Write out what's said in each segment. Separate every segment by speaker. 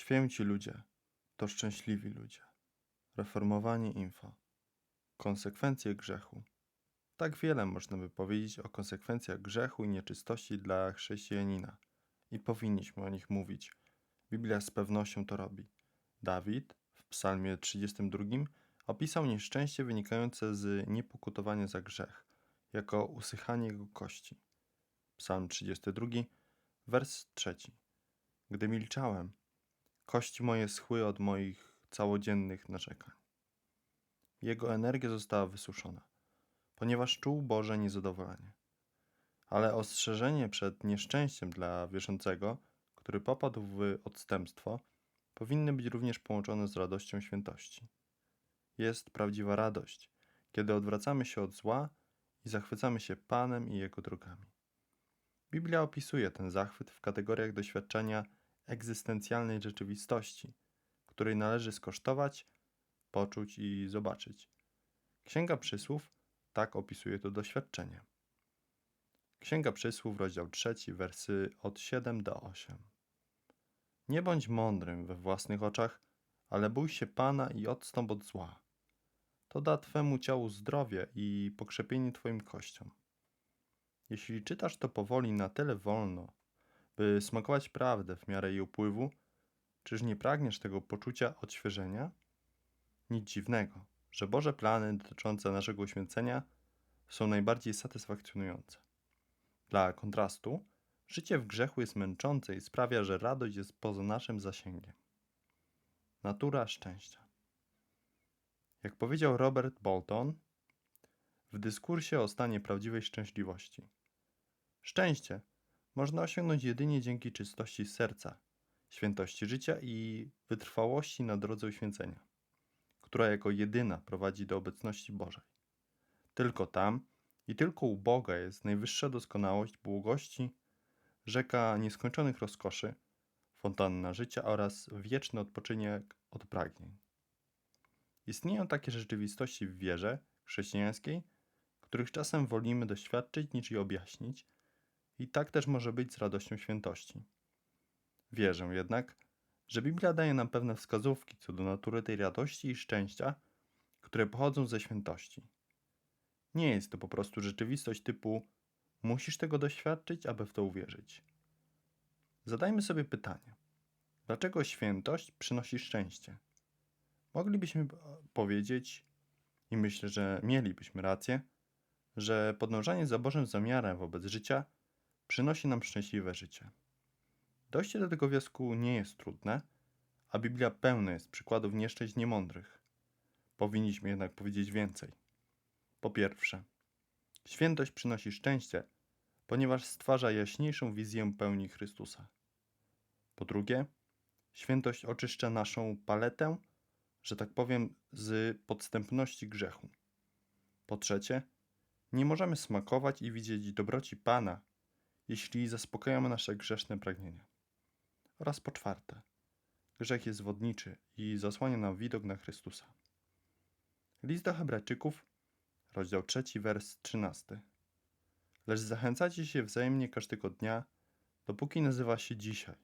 Speaker 1: Święci ludzie to szczęśliwi ludzie. Reformowanie info. Konsekwencje grzechu. Tak wiele można by powiedzieć o konsekwencjach grzechu i nieczystości dla chrześcijanina i powinniśmy o nich mówić. Biblia z pewnością to robi. Dawid w Psalmie 32 opisał nieszczęście wynikające z niepokutowania za grzech, jako usychanie jego kości. Psalm 32, wers 3. Gdy milczałem, kości moje schły od moich całodziennych narzekań. Jego energia została wysuszona, ponieważ czuł Boże niezadowolenie. Ale ostrzeżenie przed nieszczęściem dla wierzącego, który popadł w odstępstwo, powinny być również połączone z radością świętości. Jest prawdziwa radość, kiedy odwracamy się od zła i zachwycamy się Panem i Jego drogami. Biblia opisuje ten zachwyt w kategoriach doświadczenia egzystencjalnej rzeczywistości, której należy skosztować, poczuć i zobaczyć. Księga Przysłów tak opisuje to doświadczenie. Księga Przysłów, rozdział 3, wersy od 7 do 8. Nie bądź mądrym we własnych oczach, ale bój się Pana i odstąp od zła. To da Twemu ciału zdrowie i pokrzepienie Twoim kościom. Jeśli czytasz to powoli na tyle wolno, by smakować prawdę w miarę jej upływu, czyż nie pragniesz tego poczucia odświeżenia? Nic dziwnego, że Boże plany dotyczące naszego uświęcenia są najbardziej satysfakcjonujące. Dla kontrastu, życie w grzechu jest męczące i sprawia, że radość jest poza naszym zasięgiem. Natura szczęścia. Jak powiedział Robert Bolton w dyskursie o stanie prawdziwej szczęśliwości. Szczęście można osiągnąć jedynie dzięki czystości serca, świętości życia i wytrwałości na drodze uświęcenia, która jako jedyna prowadzi do obecności Bożej. Tylko tam i tylko u Boga jest najwyższa doskonałość błogości, rzeka nieskończonych rozkoszy, fontanna życia oraz wieczny odpoczynek od pragnień. Istnieją takie rzeczywistości w wierze chrześcijańskiej, których czasem wolimy doświadczyć niż je objaśnić, i tak też może być z radością świętości. Wierzę jednak, że Biblia daje nam pewne wskazówki co do natury tej radości i szczęścia, które pochodzą ze świętości. Nie jest to po prostu rzeczywistość typu musisz tego doświadczyć, aby w to uwierzyć. Zadajmy sobie pytanie: dlaczego świętość przynosi szczęście? Moglibyśmy powiedzieć, i myślę, że mielibyśmy rację, że podążanie za Bożym zamiarem wobec życia przynosi nam szczęśliwe życie. Dojście do tego wniosku nie jest trudne, a Biblia pełna jest przykładów nieszczęść niemądrych. Powinniśmy jednak powiedzieć więcej. Po pierwsze, świętość przynosi szczęście, ponieważ stwarza jaśniejszą wizję pełni Chrystusa. Po drugie, świętość oczyszcza naszą paletę, że tak powiem, z podstępności grzechu. Po trzecie, nie możemy smakować i widzieć dobroci Pana, jeśli zaspokajamy nasze grzeszne pragnienia. Oraz po czwarte, grzech jest wodniczy i zasłania nam widok na Chrystusa. List do Hebrajczyków, rozdział 3, wers 13. Lecz zachęcacie się wzajemnie każdego dnia, dopóki nazywa się dzisiaj,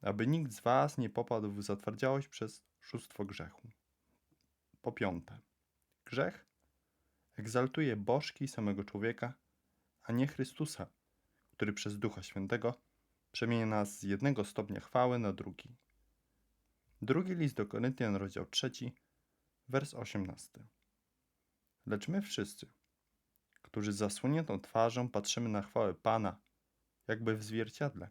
Speaker 1: aby nikt z was nie popadł w zatwardziałość przez szóstwo grzechu. Po piąte, grzech egzaltuje bożki samego człowieka, a nie Chrystusa, który przez Ducha Świętego przemienia nas z jednego stopnia chwały na drugi. Drugi list do Koryntian, rozdział 3, wers 18. Lecz my wszyscy, którzy z zasłoniętą twarzą patrzymy na chwałę Pana, jakby w zwierciadle,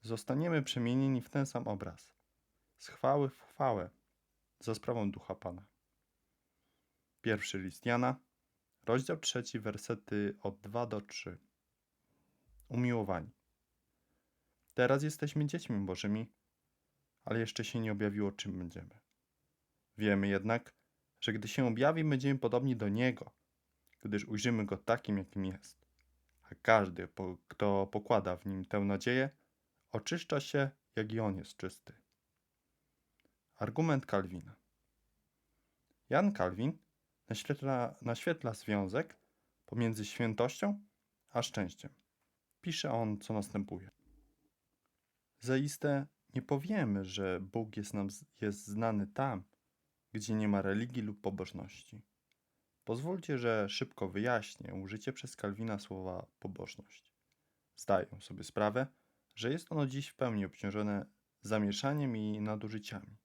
Speaker 1: zostaniemy przemienieni w ten sam obraz, z chwały w chwałę, za sprawą Ducha Pana. Pierwszy list Jana, rozdział 3, wersety od 2 do 3. Umiłowani. Teraz jesteśmy dziećmi Bożymi, ale jeszcze się nie objawiło, czym będziemy. Wiemy jednak, że gdy się objawi, będziemy podobni do Niego, gdyż ujrzymy Go takim, jakim jest. A każdy, kto pokłada w Nim tę nadzieję, oczyszcza się, jak i On jest czysty. Argument Kalwina. Jan Kalwin naświetla, naświetla związek pomiędzy świętością a szczęściem. Pisze on, co następuje. Zaiste Nie powiemy, że Bóg jest nam jest znany tam, gdzie nie ma religii lub pobożności. Pozwólcie, że szybko wyjaśnię użycie przez Kalwina słowa pobożność. Zdaję sobie sprawę, że jest ono dziś w pełni obciążone zamieszaniem i nadużyciami,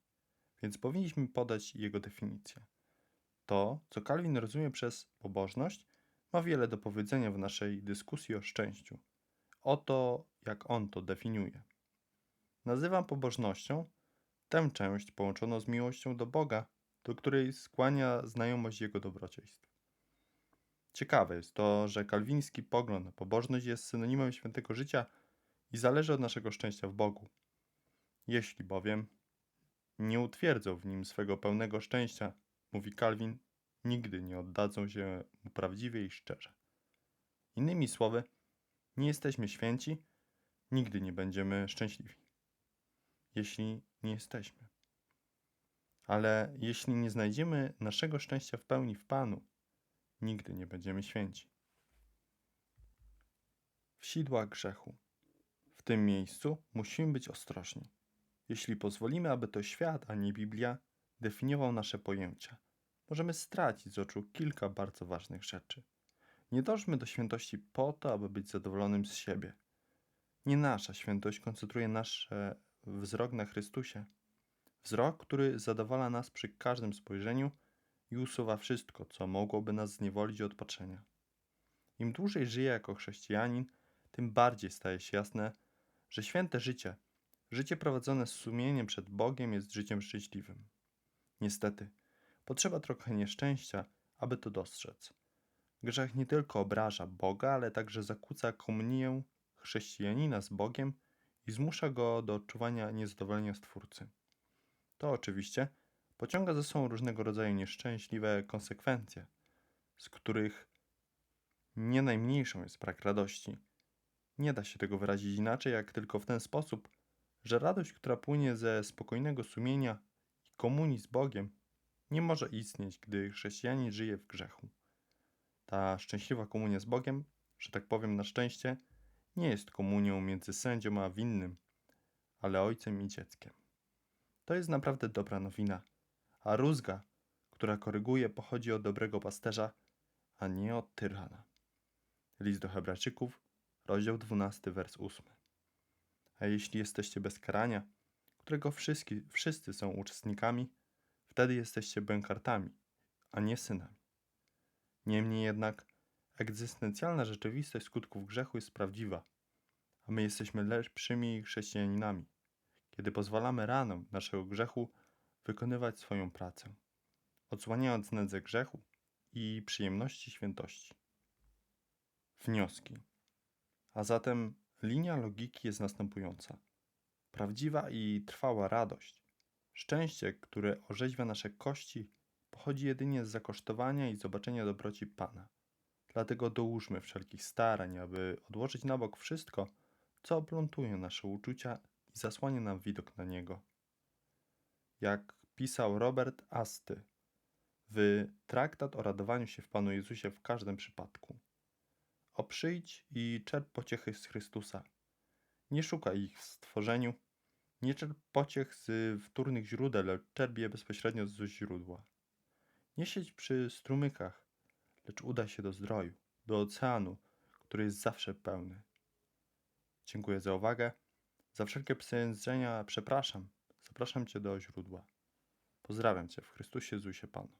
Speaker 1: więc powinniśmy podać jego definicję. To, co Kalwin rozumie przez pobożność, ma wiele do powiedzenia w naszej dyskusji o szczęściu. Oto jak on to definiuje. Nazywam pobożnością tę część połączoną z miłością do Boga, do której skłania znajomość Jego dobrodziejstw. Ciekawe jest to, że kalwiński pogląd na pobożność jest synonimem świętego życia i zależy od naszego szczęścia w Bogu. Jeśli bowiem nie utwierdzą w nim swego pełnego szczęścia, mówi Kalwin, nigdy nie oddadzą się mu prawdziwie i szczerze. Innymi słowy, nie jesteśmy święci, nigdy nie będziemy szczęśliwi. Jeśli nie jesteśmy. Ale jeśli nie znajdziemy naszego szczęścia w pełni w Panu, nigdy nie będziemy święci. W sidłach grzechu. W tym miejscu musimy być ostrożni. Jeśli pozwolimy, aby to świat, a nie Biblia, definiował nasze pojęcia, możemy stracić z oczu kilka bardzo ważnych rzeczy. Nie dążmy do świętości po to, aby być zadowolonym z siebie. Nie nasza świętość koncentruje nasz wzrok na Chrystusie. Wzrok, który zadowala nas przy każdym spojrzeniu i usuwa wszystko, co mogłoby nas zniewolić od patrzenia. Im dłużej żyję jako chrześcijanin, tym bardziej staje się jasne, że święte życie, życie prowadzone z sumieniem przed Bogiem jest życiem szczęśliwym. Niestety, potrzeba trochę nieszczęścia, aby to dostrzec. Grzech nie tylko obraża Boga, ale także zakłóca komunię chrześcijanina z Bogiem i zmusza go do odczuwania niezadowolenia Stwórcy. To oczywiście pociąga za sobą różnego rodzaju nieszczęśliwe konsekwencje, z których nie najmniejszą jest brak radości. Nie da się tego wyrazić inaczej, jak tylko w ten sposób, że radość, która płynie ze spokojnego sumienia i komunii z Bogiem, nie może istnieć, gdy chrześcijanin żyje w grzechu. Ta szczęśliwa komunia z Bogiem, że tak powiem na szczęście, nie jest komunią między sędzią a winnym, ale ojcem i dzieckiem. To jest naprawdę dobra nowina, a rózga, która koryguje, pochodzi od dobrego pasterza, a nie od tyrana. List do Hebrajczyków, rozdział 12, wers 8. A jeśli jesteście bez karania, którego wszyscy, wszyscy są uczestnikami, wtedy jesteście bękartami, a nie synami. Niemniej jednak egzystencjalna rzeczywistość skutków grzechu jest prawdziwa, a my jesteśmy lepszymi chrześcijaninami, kiedy pozwalamy ranom naszego grzechu wykonywać swoją pracę, odsłaniając nędzę grzechu i przyjemności świętości. Wnioski. A zatem linia logiki jest następująca. Prawdziwa i trwała radość, szczęście, które orzeźwia nasze kości, pochodzi jedynie z zakosztowania i zobaczenia dobroci Pana. Dlatego dołóżmy wszelkich starań, aby odłożyć na bok wszystko, co oplątuje nasze uczucia i zasłania nam widok na Niego. Jak pisał Robert Asty w Traktat o radowaniu się w Panu Jezusie w każdym przypadku. Oprzyjdź i czerp pociechy z Chrystusa. Nie szukaj ich w stworzeniu, nie czerp pociech z wtórnych źródeł, lecz czerp je bezpośrednio z źródła. Nie siedź przy strumykach, lecz udaj się do zdroju, do oceanu, który jest zawsze pełny. Dziękuję za uwagę. Za wszelkie przejęzyczenia przepraszam. Zapraszam Cię do źródła. Pozdrawiam Cię w Chrystusie Jezusie Panu.